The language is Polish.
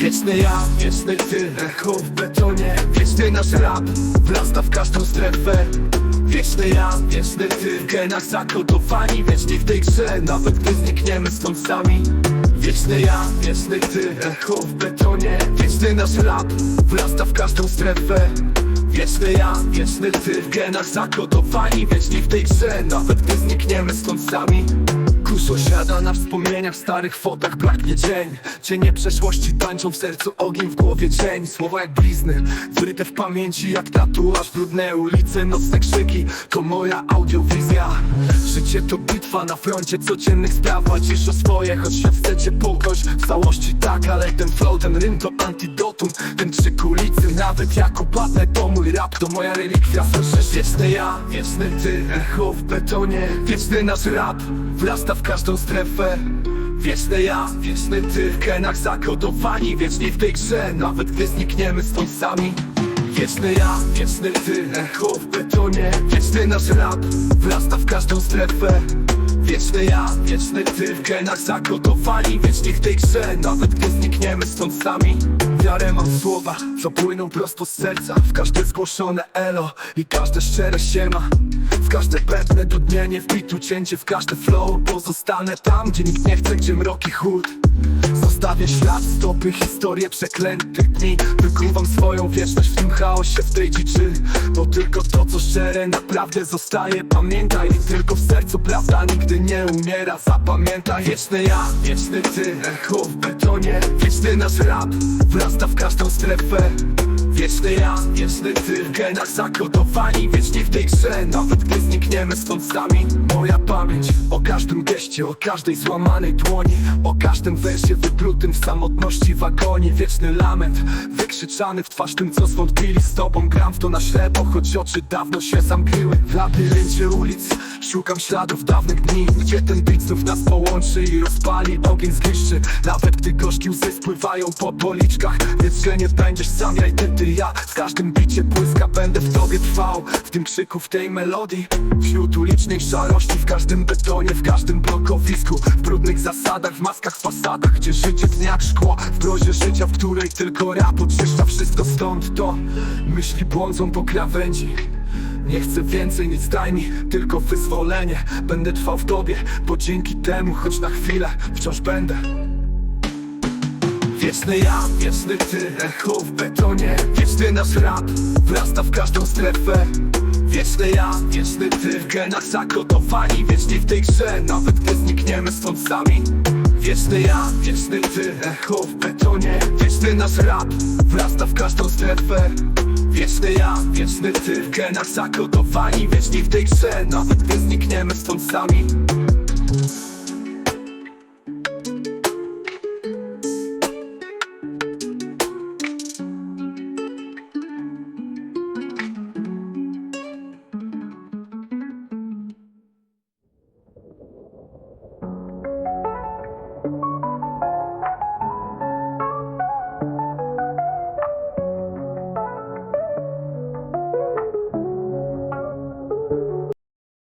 Wieczny ja, wieczny ty, echo w betonie. Wieczny nasz rap, wrasta w każdą strefę. Wieczny ja, wieczny ty, w genach zakodowani Wieczni w tej grze, nawet gdy znikniemy stąd sami. Wieczny ja, wieczny ty, echo w betonie. Wieczny nasz rap, wrasta w każdą strefę. Wieczny ja, wieczny ty, w genach zakodowani Wieczni w tej grze, nawet gdy znikniemy stąd sami Kurz osiada na wspomnieniach, starych fotach braknie dzień. Cienie przeszłości tańczą w sercu ogień, w głowie cień. Słowa jak blizny, wyryte w pamięci jak tatuaż Brudne ulice, nocne krzyki, to moja audiowizja. Życie to bitwa na froncie codziennych spraw. Walczysz o swoje, choć świat chce cię pokość. W całości tak, ale ten flow, ten rym to antidotum. Ten krzyk ulicy, nawet jak upadnę to mój rap To moja relikwia, słyszysz wieczny ja, wieczny ty Echo w betonie, wieczny nasz rap Wrasta w każdą strefę. Wieczny ja, wieczny ty W genach zakodowani, wieczni w tej grze Nawet gdy znikniemy stąd sami. Wieczny ja, wieczny ty, echo w betonie. Wieczny nasz rap, wrasta w każdą strefę. Wieczny ja, wieczny ty, w genach zakodowani. Wieczni w tej grze, nawet gdy znikniemy stąd sami. Wiarę mam w słowa, co płyną prosto z serca. W każde zgłoszone elo i każde szczere siema. W każde pewne dudnienie, w bitu cięcie, w każde flow. Pozostanę tam, gdzie nikt nie chce, gdzie mroki chód Zostawię ślad, stopy, historie przeklętych dni. Wykuwam swoją wieczność w tym chaosie, w tej dziczy. Bo tylko to, co szczere, naprawdę zostaje. Pamiętaj, tylko w sercu prawda nigdy nie umiera. Zapamiętaj, wieczny ja, wieczny ty Echo w betonie, wieczny nasz rap Wrasta w każdą strefę Wieczny ja, wieczny ty W genach zakodowani, wiecznie w tej grze. Nawet gdy znikniemy stąd sami Moja pamięć o każdym geście O każdej złamanej dłoni O każdym wersie wyprutym w samotności wagonie Wieczny lament, wykrzyczany w twarz tym co zwątpili z tobą. Gram w to na ślepo, choć oczy dawno się zamknęły W labiryncie ulic szukam śladów dawnych dni Gdzie ten beat znów nas połączy i rozpali. Ogień zniszczy, nawet gdy gorzkie łzy spływają po policzkach. Wiedz, że nie będziesz sam, ja i ty, ty, ja W każdym bicie błyska będę w tobie trwał. W tym krzyku, w tej melodii Wśród ulicznej szarości W każdym betonie, w każdym blokowisku W brudnych zasadach, w maskach, fasadach Gdzie życie tnie jak szkło W brozie życia, w której tylko rap oczyszcza wszystko stąd To myśli błądzą po krawędzi. Nie chcę więcej, nic daj mi, tylko wyzwolenie. Będę trwał w tobie, bo dzięki temu, choć na chwilę, wciąż będę Wieczny ja, wieczny ty, echo w betonie. Wieczny nasz rap, wrasta w każdą strefę. Wieczny ja, wieczny ty, w genach zakodowani Wieczni w tej grze, nawet gdy znikniemy stąd sami. Wieczny ja, wieczny ty, echo w betonie. Wieczny nasz rap, wrasta w każdą strefę. Wieczny ja, wieczny ty, w genach zakodowani Wieczni w tej grze, nawet gdy znikniemy stąd sami